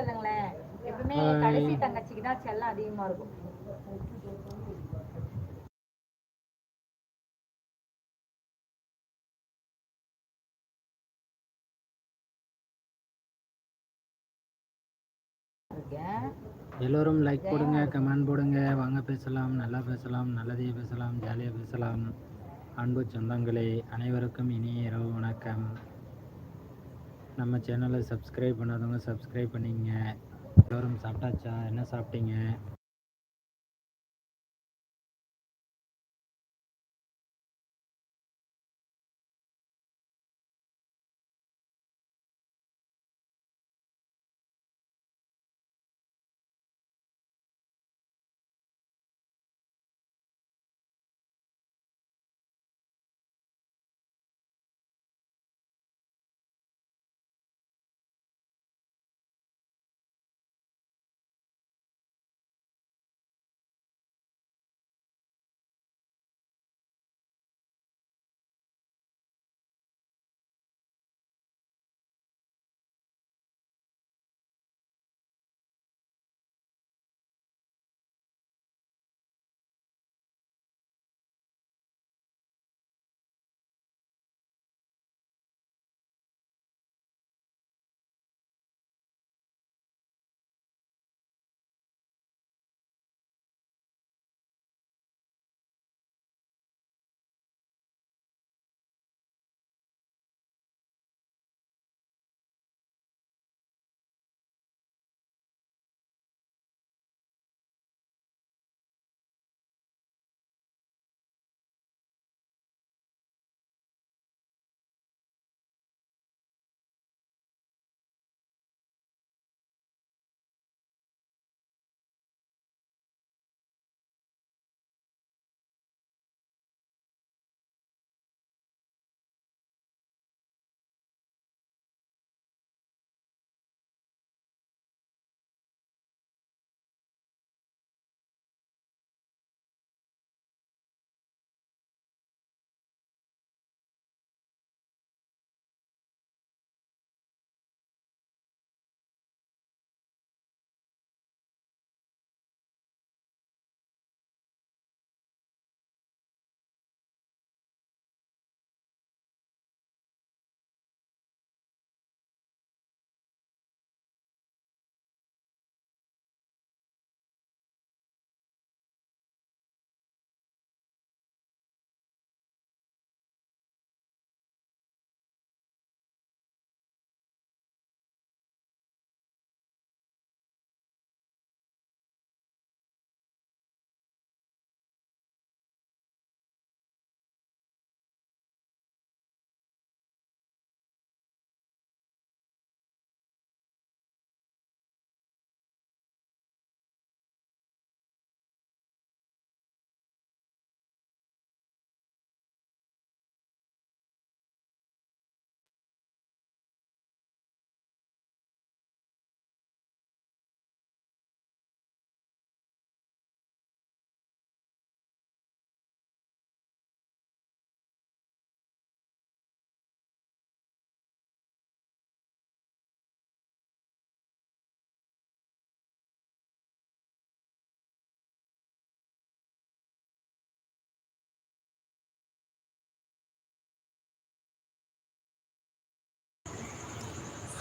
சொல்லுங்களேன் எப்பவுமே. கடைசி தங்கச்சிக்கு தான் செல்லம் அதிகமா இருக்கும். எல்லோரும் லைக் போடுங்க கமெண்ட் போடுங்க. வாங்க பேசலாம். நல்லா பேசலாம் நல்லதே பேசலாம் ஜாலியாக பேசலாம். அன்பு சொந்தங்களே அனைவருக்கும் இனிய இரவு வணக்கம். நம்ம சேனலை சப்ஸ்கிரைப் பண்ணாதவங்க சப்ஸ்கிரைப் பண்ணிங்க எல்லோரும் சாப்பிட்டாச்சா? என்ன சாப்பிட்டீங்க?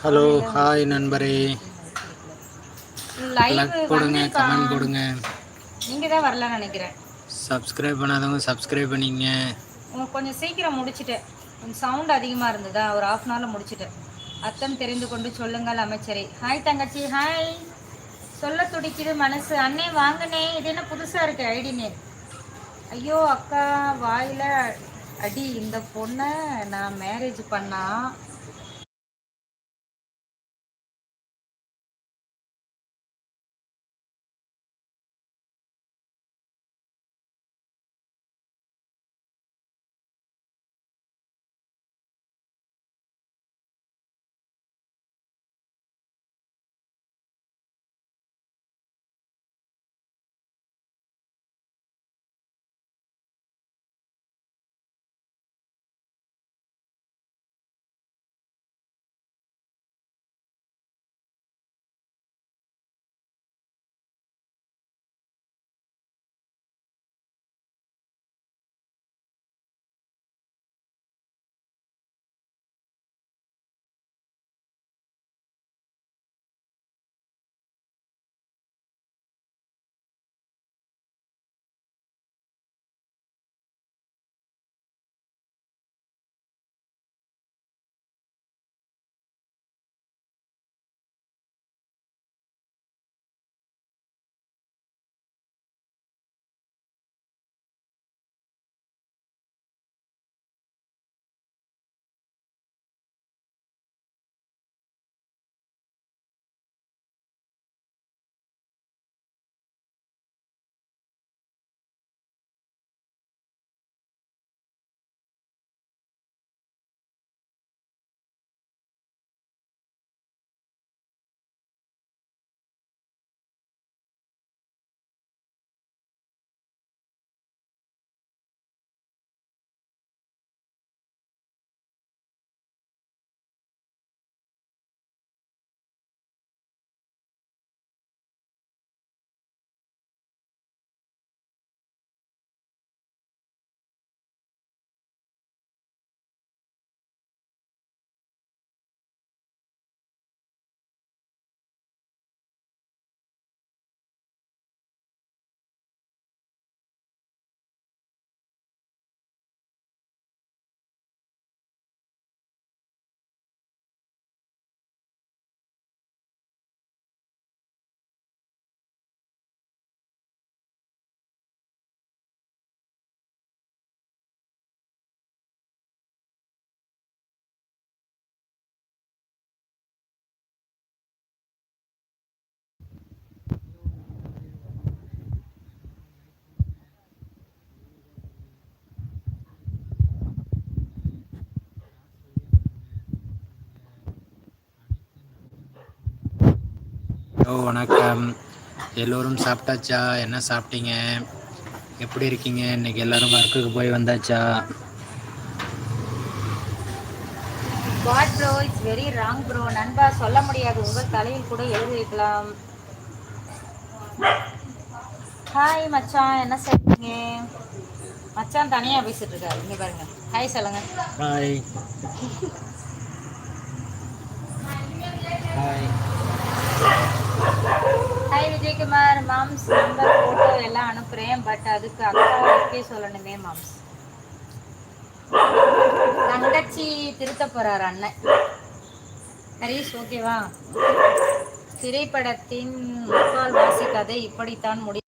ஹலோ ஹாய் நண்பரே. லைக் போடுங்க கமெண்ட் போடுங்க. நீங்க தான் வரலன்னு நினைக்கிறேன். சப்ஸ்கிரைப் பண்ணாதவங்க சப்ஸ்கிரைப் பண்ணிங்க. உங்களுக்கு கொஞ்சம் சீக்கிரம் முடிச்சிட்டேன். கொஞ்சம் சவுண்ட் அதிகமாக இருந்ததா? ஒரு ஆஃப் அன் ஹவரில் முடிச்சிட்டேன். அர்த்தம் தெரிந்து கொண்டு சொல்லுங்கள் அமைச்சரே. ஹாய் தங்கச்சி. ஹாய் சொல்ல துடிக்குது மனசு. அண்ணே வாங்கண்ணே. இது என்ன புதுசாக இருக்கு? ஐடி நேம் ஐயோ அக்கா வாயில் அடி. இந்த பொண்ணை நான் மேரேஜ் பண்ணா ப்ரோ வணக்கம். எல்லோரும் சாப்பிட்டாச்சா? என்ன சாப்பிட்டீங்க? எப்படி இருக்கீங்க? இன்னைக்கு எல்லாரும் ஒர்க்குக்கு போய் வந்தாச்சா? What bro it's very wrong bro நண்பா சொல்ல முடியாது. உங்கள் தலையில் கூட எழுதி வைக்கலாம். ஹாய் மச்சான். என்ன செய்றீங்க? மச்சான் தனியாக பேசிட்டு இருக்காரு. இங்க பாருங்க. ஹாய் சொல்லுங்க. ஹாய் ஹாய் மாம்ஸ் நம்பர் ஃபோட்டோ எல்லாம் அனுப்புகிறேன் பட் அதுக்கு அக்கா ஓகே சொல்லணுமே மாம்ஸ் தங்கச்சி திருத்த போறார் அண்ணன். ஹரீஷ் ஓகேவா திரைப்படத்தின் முக்கால்வாசி கதை இப்படித்தான் முடி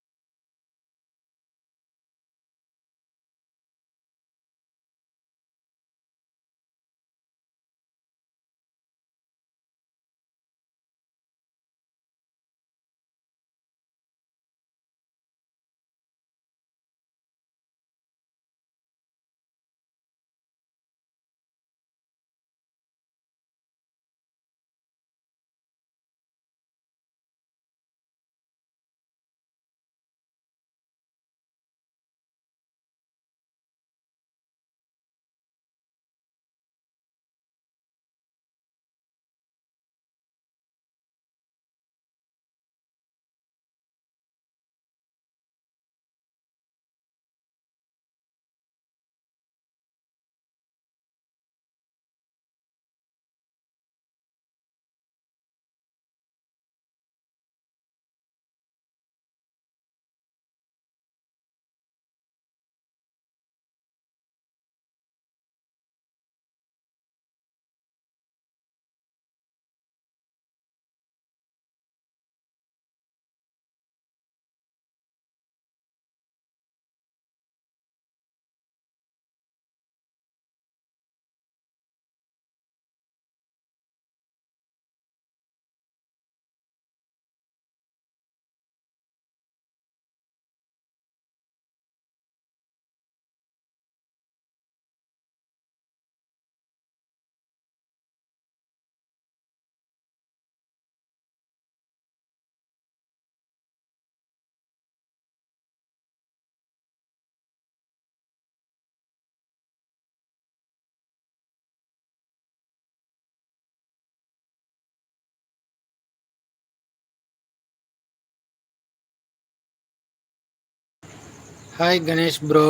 ஹாய் கணேஷ் ப்ரோ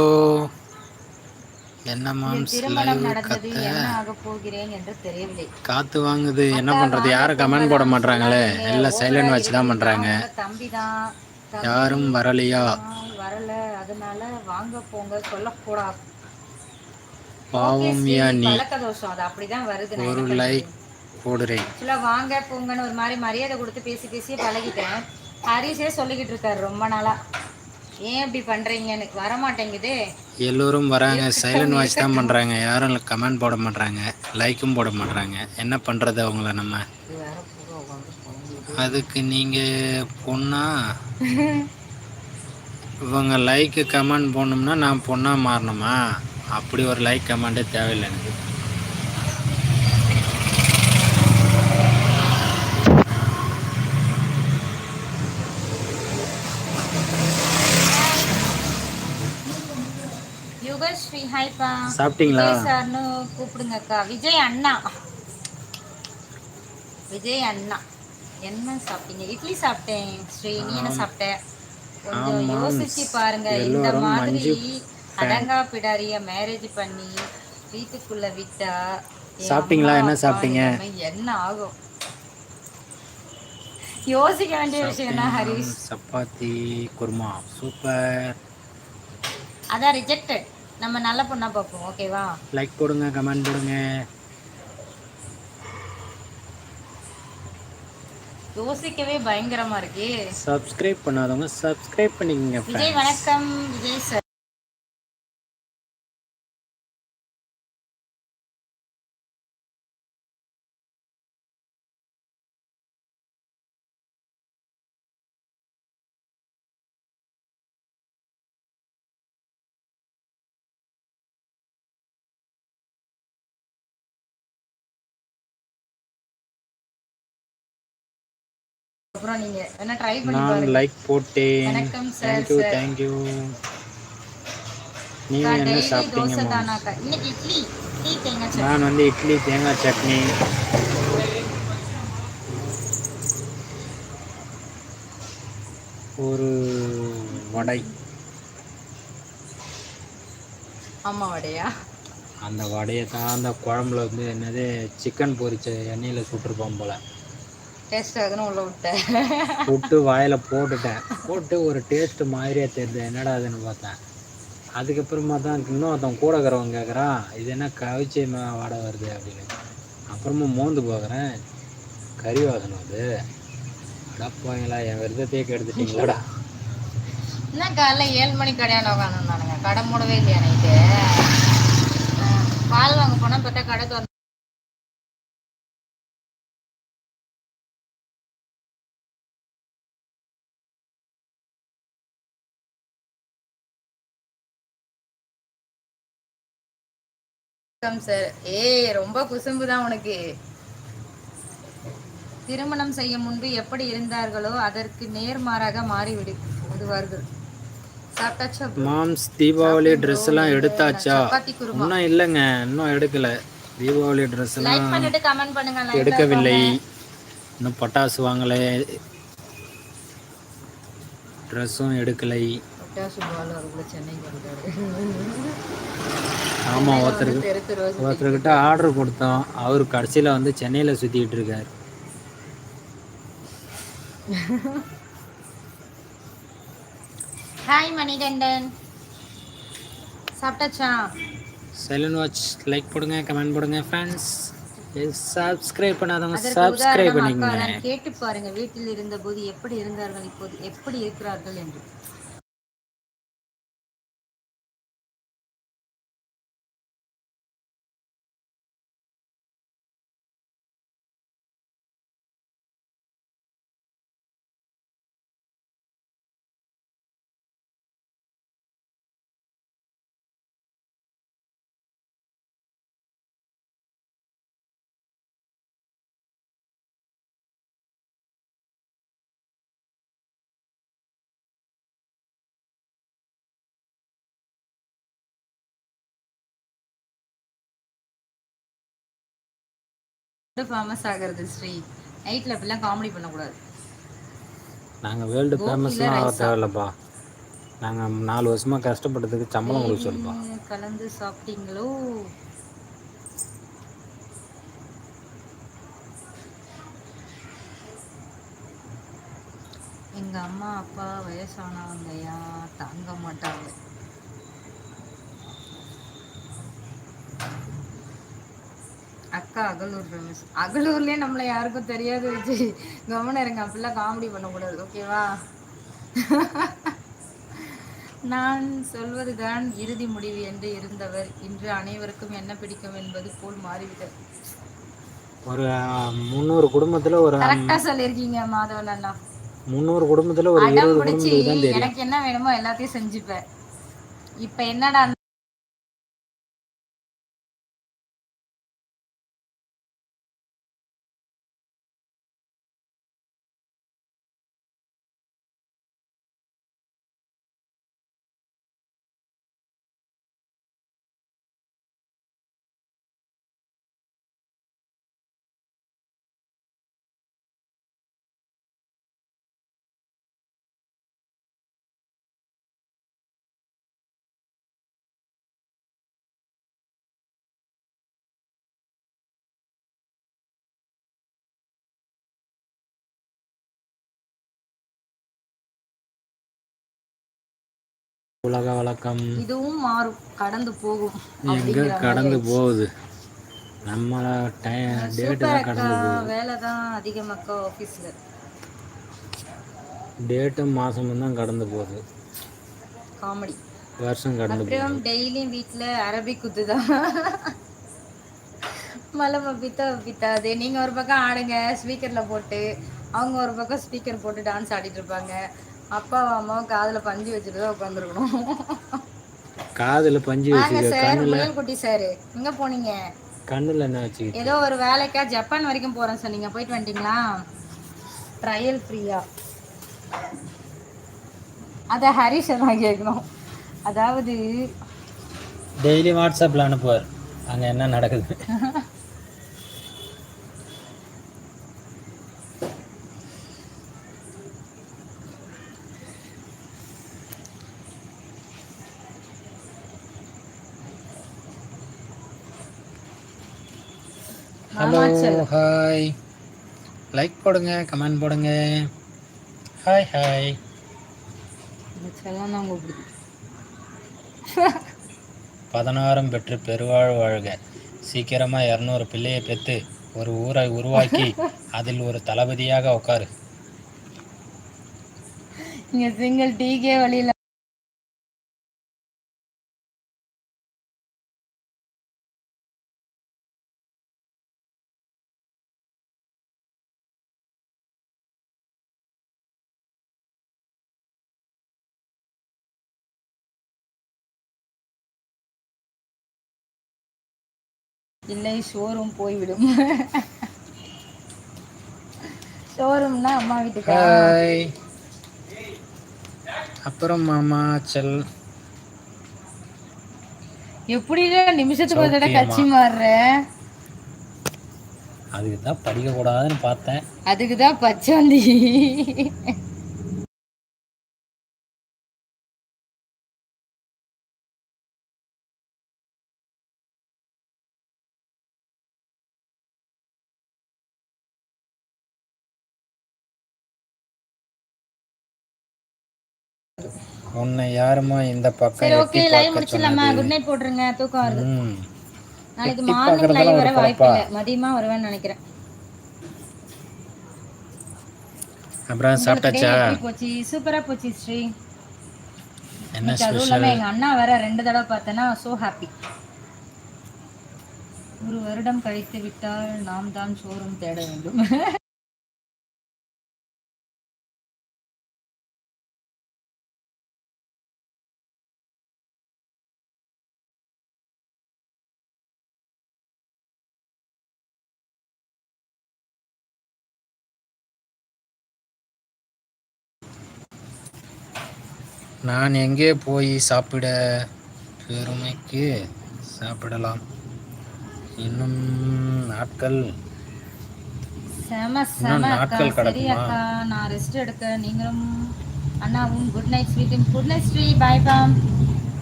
என்ன என் மாம்ஸ் லைவ் கத்த என்ன ஆக போகிறேன் என்று தெரியவில்லை. காத்து வாங்குது. என்ன பண்றது? யாரும் கமெண்ட் போட சொல்லாதீங்க. எல்லாம் சைலண்ட் வச்சு தான். பண்றாங்க. யாரும் வரலையா? வரல. அதனால வாங்க போங்க சொல்லக்கூடாது பாவம் யா நீ. ஒரு லைக்? போடுறேன். ஆக்சுவலா வாங்க போங்கன்னு ஒரு மாதிரி மரியாதை கொடுத்து பேசி பேசி பழகிட்டேன். ஹரிஷே சொல்லிக்கிட்டு இருக்காரு ரொம்ப நாளா. ஏன் இப்படி பண்றீங்கன்னு வர மாட்டேங்குதே எல்லோரும் வராங்க. சைலண்ட் வாட்ச் தான் பண்றாங்க. யாரும் கமெண்ட் போட மாட்றாங்க. லைக்கும் போட மாட்றாங்க. என்ன பண்றது அவங்கள நம்ம. அதுக்கு நீங்க பொண்ணா? இவங்க லைக்கு கமெண்ட் போடணும்னா நான் பொண்ணா மாறணுமா? அப்படி ஒரு லைக் கமெண்ட்டே தேவையில்லை எனக்கு. ஹாய்ப்பா சாப்பிட்டீங்களா? சார்னு கூப்பிடுங்கக்கா. விஜய் அண்ணா. விஜய் அண்ணா. என்ன சாப்பிட்டீங்க? இட்லி சாப்பிட்டேன் ஸ்ரீ நீ என்ன சாப்பிட்ட? கொஞ்சம். யோசிச்சு பாருங்க. இந்த மாதிரி அடங்கா பிடாரிய மேரேஜ் பண்ணி வீட்டுக்குள்ள விட்டா சாப்பிட்டீங்களா? என்ன சாப்பிட்டீங்க? என்ன ஆகும்? யோசிக்க வேண்டிய விஷயம் தான் ஹரிஷ்? சப்பாத்தி குருமா. சூப்பர் அதான் ரிஜெக்டட் நம்ம நல்ல பொண்ணா பார்ப்போம். ஓகேவா லைக் போடுங்க கமெண்ட் போடுங்க. யோசிக்கவே பயங்கரமா இருக்கு. சப்ஸ்கிரைப் பண்ணாதவங்க சப்ஸ்கிரைப் பண்ணிக்கங்க விஜய். வணக்கம். விஜய் சார் அப்புறம் நீங்க வேணா ட்ரை பண்ணி நான் லைக் போட்டேன். வணக்கம் சார், தேங்க்யூ சார். தேங்க்யூ அக்கா, நீங்கள் என்ன சாப்பிட்டீங்க தோசை? தானாக்கா. இன்னைக்கு இட்லி இட்லி தேங்காய் சட்னி. நான் வந்து இட்லி தேங்காய் சட்னி. ஒரு வடை. ஆமா வடையா? அந்த வடையை தான் அந்த குழம்புல வந்து என்னது சிக்கன் பொரிச்ச எண்ணெயில் சுட்டிருப்போம் போல். டேஸ்ட் ஆகுதுன்னு உள்ள விட்டேன் விட்டு வாயில் போட்டுட்டேன். போட்டு ஒரு டேஸ்ட் மாதிரியே தெரியுது. என்னடா அதுன்னு பார்த்தேன். அதுக்கப்புறமா தான் இன்னும் ஒருத்தன் கூட இருக்கிறவங்க கேட்குறான் இது என்ன கவிச்சி வாடை வருது? அப்படின்னு. அப்புறமா மோந்து பார்க்குறேன் கறி வாசனை அது. அடப்பாங்களா என் விரதத்தையே கெடுத்துட்டீங்களாடா. என்ன காலைல ஏழு மணி கடையான உட்காந்துருந்தானுங்க கடை மூடவே இல்லையா நைட்டு? பால் வாங்க போனா பார்த்தா கடை திறந்து சார் ஏய் ரொம்ப குசும்பு தான் உனக்கு. திருமணம் செய்ய முன்பு எப்படி இருந்தார்களோ அதற்கு நேர்மாறாக மாறிவிடு விடுவார்கள்? மாம்ஸ் தீபாவளி ட்ரெஸ் எல்லாம் எடுத்தாச்சா? இன்னும் இல்லைங்க இன்னும் எடுக்கல. தீபாவளி ட்ரெஸ் எல்லாம் எடுக்கவில்லை. இன்னும் பட்டாசு வாங்கலை. ட்ரெஸ்ஸும் எடுக்கலை. பட்டாசு ஆமாம் ஒருத்தருக்கு ஒருத்தர்கிட்ட ஆர்டர் கொடுத்தோம். அவர் கடைசியில் வந்து சென்னையில் சுற்றிக்கிட்டு இருக்கார். ஹாய் மணிகண்டன். சாப்பிட்டாச்சா? சைலண்ட் வாட்ச் லைக் போடுங்க கமெண்ட் போடுங்க ஃப்ரெண்ட்ஸ் சப்ஸ்கிரைப் பண்ணாதவங்க சப்ஸ்கிரைப் பண்ணிக்கங்க. கேட்டு பாருங்க வீட்டில் இருந்தபோது எப்படி இருந்தார்கள் இப்போது எப்படி இருக்கிறார்கள் என்று. ஃபேமஸ் ஆகிறது ஸ்ரீ. நைட்ல அப்படிலாம் காமெடி பண்ணக்கூடாது. நாங்கள் வேர்ல்டு ஃபேமஸ்லாம் ஆக? தேவையில்லப்பா. நாங்கள் நாலு வருஷமாக கஷ்டப்பட்டதுக்கு சம்பளம் கொடுக்க சொல்லுப்பா. கலந்து சாப்பிட்டீங்களோ? எங்க அம்மா அப்பா வயசானவங்கயா தாங்க மாட்டாங்க. அக்கா அகலூர் ஃபேமஸ் அகலூர்லயே நம்மள யாருக்கும் தெரியாது வச்சு கவனம் இருங்க அப்படிலாம் காமெடி பண்ணக்கூடாது ஓகேவா நான் சொல்வதுதான் இறுதி முடிவு என்று இருந்தவர். இன்று அனைவருக்கும் என்ன பிடிக்கும் என்பது போல் மாறிவிட்டது. ஒரு முந்நூறு குடும்பத்தில் ஒரு கரெக்டா சொல்லியிருக்கீங்க மாதவன் அண்ணா. முந்நூறு குடும்பத்தில் ஒரு இருபது குடும்பத்துக்கு எனக்கு என்ன வேணுமோ எல்லாத்தையும் செஞ்சுப்பேன். இப்ப என்னடா உலக வழக்கம். இதுவும் மாறும். கடந்து போகும். எங்க கடந்து போகுது? நம்மள சூப்பர் தான் கடந்து போகுது. வேலை தான் அதிகம் அக்கா ஆஃபீஸில் டேட்டும் மாதமும் தான் கடந்து போகுது. காமெடி வருஷம் கடந்து அப்புறம் டெய்லியும் வீட்டில் அரபிக் குத்து தான். மலை பித்தா பித்தாது நீங்கள் ஒரு பக்கம் ஆடுங்க ஸ்பீக்கரில் போட்டு அவங்க ஒரு பக்கம் ஸ்பீக்கர் போட்டு டான்ஸ் ஆடிட்டு இருப்பாங்க. அப்பாவும் அம்மாவும் காதில் பஞ்சு வச்சுட்டு தான் உட்காந்துருக்கணும் காதில் பஞ்சு வச்சுக்க சார் கண்ணில் முயல் குட்டி சார். எங்கே போனீங்க? கண்ணில் என்ன வச்சுக்கிட்டு? ஏதோ ஒரு வேலைக்கா ஜப்பான் வரைக்கும் போகிறேன் சார். நீங்கள் போயிட்டு வந்துட்டீங்களா ட்ரையல் ஃப்ரீயா அதை ஹரிஷை தான் கேட்கணும் அதாவது டெய்லி வாட்ஸ்அப்பில் அனுப்புவார். அங்கே என்ன நடக்குது ஹலோ மாமாச்சல் ஹாய் லைக் போடுங்க கமெண்ட் போடுங்க. ஹாய் ஹாய் பதினாறும் பெற்று பெருவாழ் வாழ்க. சீக்கிரமாக இரநூறு பிள்ளையை பெற்று ஒரு ஊரை உருவாக்கி அதில் ஒரு தளபதியாக உட்காரு. இங்க சிங்கிள் டீக்கே வழியில இல்லை ஷோரூம் போய்விடும் ஷோரூம்னா அம்மா வீட்டுக்கா? ஹாய் அப்புறம் மாமா செல். எப்படிடா நிமிஷத்துக்கு ஒரு தடவை? கட்சி மாறுற? அதுக்கு தான் படிக்கக்கூடாதுன்னு பார்த்தேன். அதுக்கு தான் பச்சோந்தி. உன்னை யாருமா இந்த பக்கம் சரி ஓகே லைவ் முடிச்சிடலாமா? குட் நைட் போட்டுருங்க தூக்கம் வருது. நாளைக்கு மார்னிங் லைவ் வர வாய்ப்பு? இல்லை. மதியமா வருவேன்னு நினைக்கிறேன். அப்புறம் சாப்பிட்டாச்சா? போச்சு? சூப்பரா போச்சு ஸ்ரீ. என்ன ஸ்பெஷல் எங்க அண்ணா வேற ரெண்டு தடவை பார்த்தேன்னா சோ ஹாப்பி ஒரு வருடம் கழித்து விட்டால் நாம் தான் ஷோரூம் தேட வேண்டும். நான் எங்கே போய் சாப்பிட பெருமைக்கு சாப்பிடலாம்? இன்னும் நாட்கள். செம செம சரி? அக்கா நான் ரெஸ்ட் எடுக்க நீங்களும் அண்ணாவும் good night sweet good night Sri bye bomb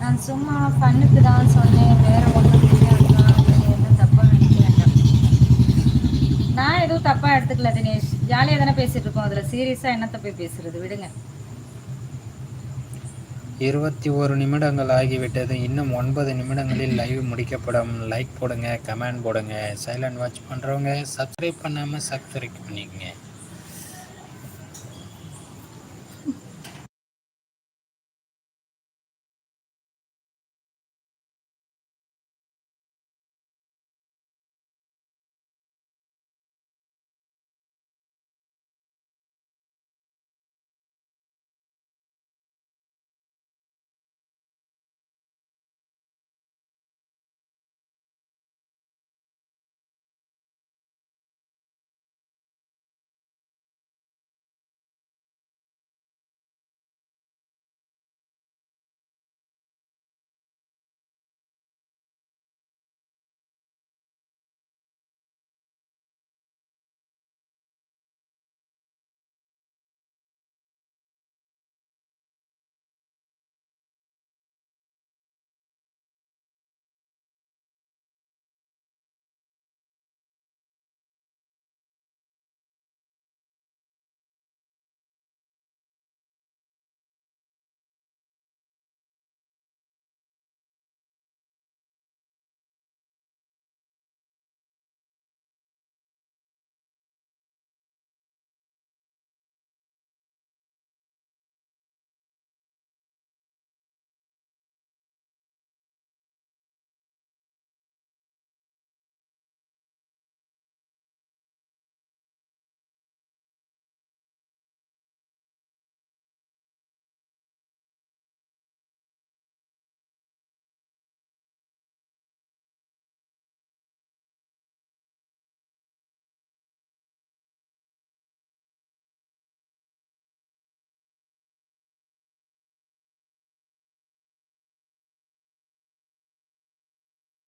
நான் சும்மா தான் சொன்னேன். வேற ஒன்றும் நான் எதுவும் தப்பா எடுத்துக்கல தினேஷ். ஜாலியாக தானே பேசிட்டு இருக்கோம். அதுல சீரியஸா என்னத்த போய் பேசுறது? விடுங்க. இருபத்தி ஒரு நிமிடங்கள் ஆகிவிட்டது. இன்னும் ஒன்பது நிமிடங்களில் லைவ் முடிக்கப்படும். லைக் போடுங்க கமெண்ட் போடுங்க. சைலண்ட் வாட்ச் பண்ணுறவங்க சப்ஸ்கிரைப் பண்ணாமல் சப்ஸ்கிரைப் பண்ணிக்கங்க.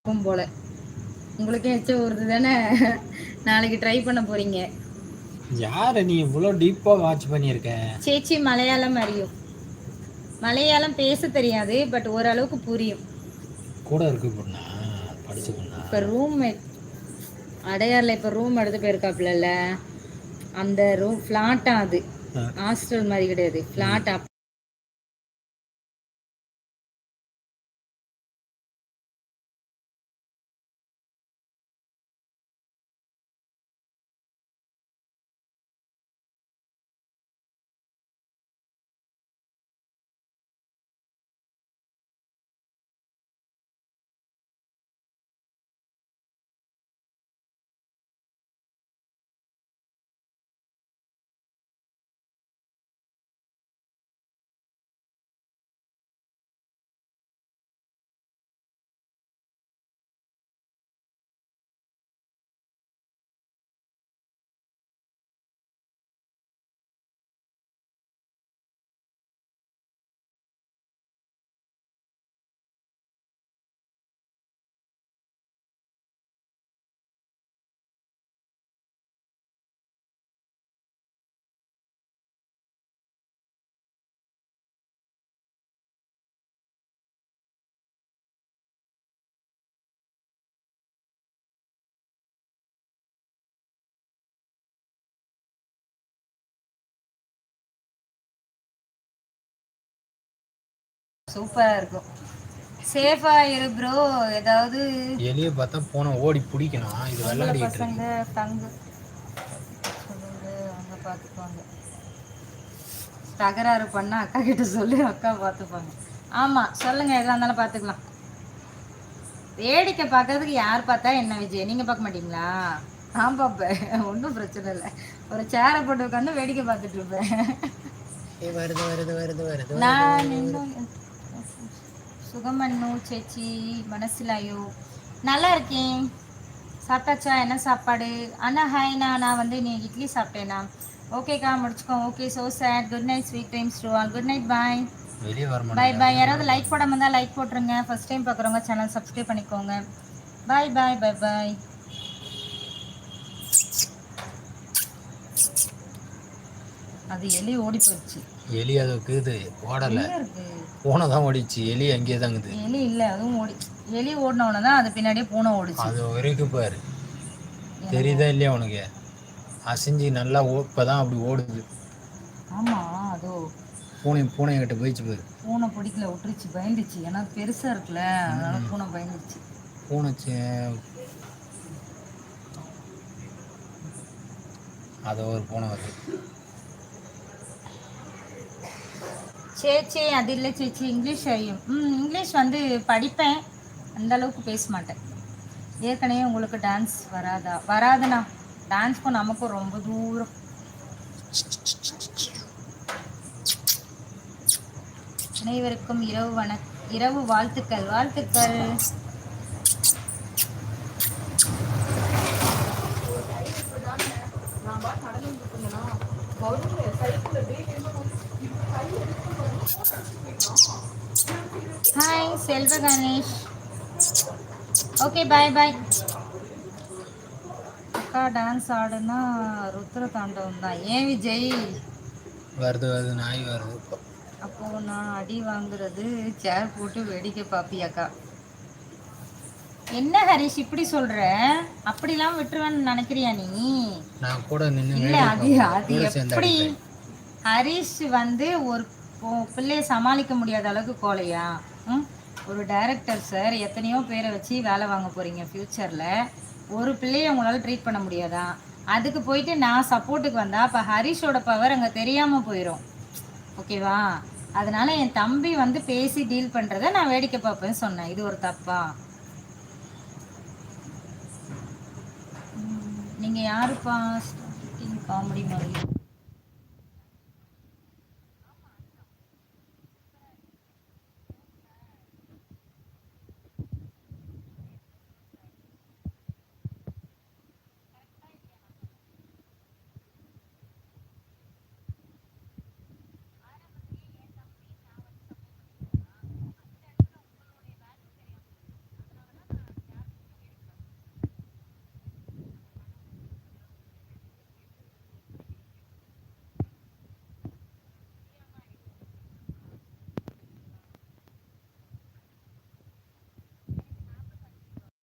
இருக்கும் போல. உங்களுக்கே எச்ச ஊறுது தானே? நாளைக்கு ட்ரை பண்ண போறீங்க. யாரை நீ இவ்வளோ டீப்பாக வாட்ச் பண்ணியிருக்க? சேச்சி மலையாளம் அறியும். மலையாளம் பேச தெரியாது பட் ஓரளவுக்கு புரியும். கூட இருக்கு பொண்ணா? படிச்சு பொண்ணா? இப்போ ரூம் அடையாரில் இப்போ ரூம் எடுத்து போயிருக்காப்புல அந்த ரூம் ஃப்ளாட்டா அது. ஹாஸ்டல் மாதிரி கிடையாது. ஃப்ளாட் சூப்பராக இருக்கும். சேஃபா இரு ப்ரோ ஏதாவது எலியை பார்த்தா போன ஓடி பிடிக்கணும். இது விளையாடிட்டு பசங்க தங்கு. அவங்க பார்த்துப்பாங்க. தகராறு பண்ணா அக்கா கிட்ட சொல்லி அக்கா பார்த்துப்பாங்க. ஆமாம் சொல்லுங்க எதாக இருந்தாலும் பார்த்துக்கலாம். வேடிக்கை பார்க்கறதுக்கு யார் பார்த்தா என்ன விஜய்? நீங்கள் பார்க்க மாட்டீங்களா? நான் பார்ப்பேன். ஒன்றும் பிரச்சனை இல்லை. ஒரு சேரை போட்டு உட்காந்து வேடிக்கை பார்த்துட்டு இருப்பேன். வருது வருது வருது வருது நான் சுகமன்னு சேச்சி மனசிலாயோ. நல்லா இருக்கேன் சாப்பிட்டாச்சா? என்ன சாப்பாடு? அண்ணா ஹாய்ண்ணா நான் வந்து நீ இட்லி சாப்பிட்டேண்ணா ஓகேக்கா முடிச்சுக்கோ. Okay so sad good night sweet times to all good night bye bye bye யாராவது லைக் போடாம இருந்தால் லைக் போட்டுருங்க. ஃபர்ஸ்ட் டைம் பார்க்குறவங்க சேனல் சப்ஸ்கிரைப் பண்ணிக்கோங்க. பாய் பாய் பாய் பாய் அது எலி ஓடி போயிடுச்சு. எலி அது இருக்குது ஓடலை. பூனை தான் ஓடிச்சு. எலி அங்கேயே தாங்குது எலி இல்லை அதுவும் ஓடி எலி ஓடினவுடனே தான் அது பின்னாடியே பூனை ஓடிச்சு. அது வரைக்கும் பாரு. தெரியுதா இல்லையா உனக்கு? அசைஞ்சு நல்லா இப்போ தான் அப்படி ஓடுது. ஆமா அதோ. பூனை பூனை கிட்ட போயிடுச்சு பாரு. பூனை பிடிக்கல விட்டுருச்சு பயந்துச்சு. ஏன்னா பெருசா இருக்குல்ல அதனால பூனை பயந்துச்சு பூனை சி- அது ஒரு பூனை வருது. சேச்சே அது இல்லை சேச்சி இங்கிலீஷ் அறியும் ம் இங்கிலீஷ் வந்து படிப்பேன். அந்த அளவுக்கு பேச மாட்டேன். ஏற்கனவே உங்களுக்கு டான்ஸ் வராதா? வராதுண்ணா. டான்ஸ்க்கும் நமக்கும் ரொம்ப தூரம். அனைவருக்கும் இரவு வண இரவு வாழ்த்துக்கள் வாழ்த்துக்கள். ஹாய் செல்வ கணேஷ் ஓகே பாய் பாய் அக்கா டான்ஸ் ஆடுனா ருத்ர தாண்டவம் தான். ஏன் விஜய்? வருது வருது நாய் வருது அப்போ நான் அடி வாங்குறது சேர் போட்டு வேடிக்கை பாப்பியாக்கா என்ன ஹரிஷ் இப்படி சொல்ற? அப்படிலாம் விட்டுருவேன்னு நினைக்கிறியா நீ? நான் கூட நின்று இல்ல அது அது எப்படி? ஹரிஷ் வந்து ஒரு பொ- பிள்ளைய சமாளிக்க முடியாத அளவுக்கு கோலையா ம்? ஒரு டைரக்டர் சார் எத்தனையோ பேரை வச்சு வேலை வாங்க போறீங்க ஃப்யூச்சரில் ஒரு பிள்ளையை உங்களால் ட்ரீட் பண்ண முடியாதா? அதுக்கு போயிட்டு நான் சப்போர்ட்டுக்கு வந்தால் அப்போ ஹரிஷோட பவர் அங்கே தெரியாமல் போயிடும் ஓகேவா அதனால என் தம்பி வந்து பேசி டீல் பண்ணுறத நான் வேடிக்கை பார்ப்பேன்னு சொன்னேன். இது ஒரு தப்பா? நீங்கள் யாருப்பா? காமெடி மாதிரி.